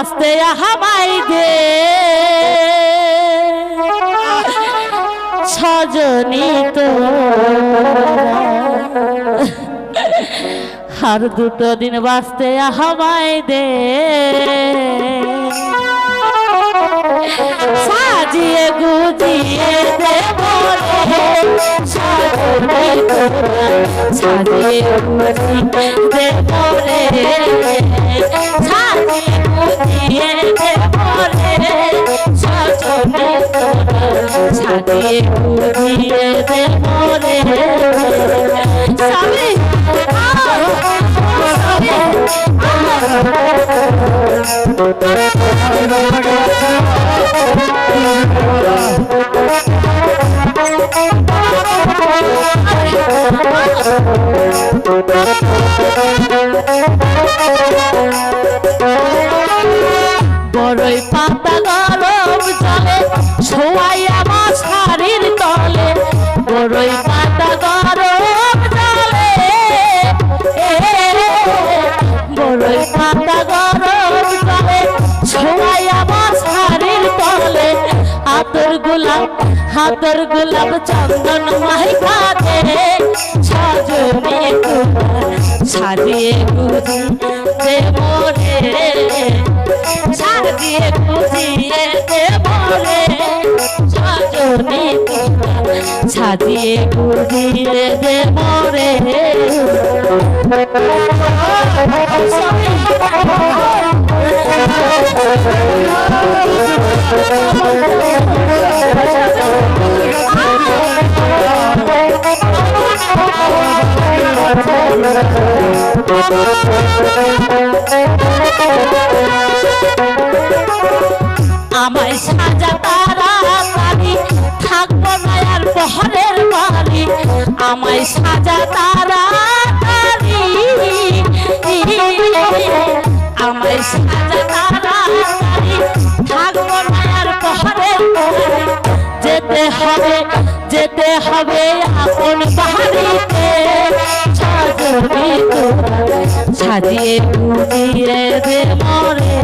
বাঁচতে হামাই দে সজনী তো। আর দুটো দিন বাঁচতে হামাই দে। সাজিয়ে গুজিয়ে দে মোরে সজনী তো সাজিয়ে গুজিয়ে বড়ই পাতা গরম জলে হাতর গোলাপ হাতর গোলাপ চন্দন মাইকা দে সজনে সাজিয়ে দে মোরে সাজিয়ে গুজিয়ে দে মোরে সজনে সাজিয়ে গুজিয়ে দে মোরে আমায় সাজা তারা তারি থাকব না আর বহরের বাড়ি। আমায় সাজা তারা তারি আমায় সাজা তারা তারি থাকব হবে, যেতে হবে আপন বাড়িতে। সাজনি সাজিয়ে বুঝিয়ে দে মরে,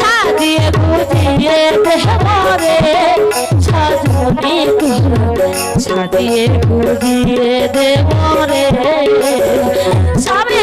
সাজিয়ে বুঝিয়ে দে মরে। সাজনি সাজিয়ে বুঝিয়ে দে মরে। স্বামী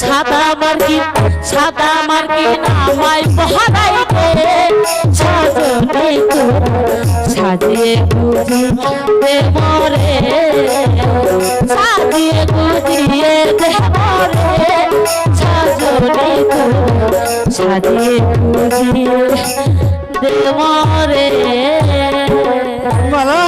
সাদা মার্কি সাদা মার্কি নামাই পহারাই দে সজনে সাজিয়ে গুজি দে মরে। সাজিয়ে গুজিয়ে মরে। সজনে সাজিয়ে গুজিয়ে দে মরে। মালা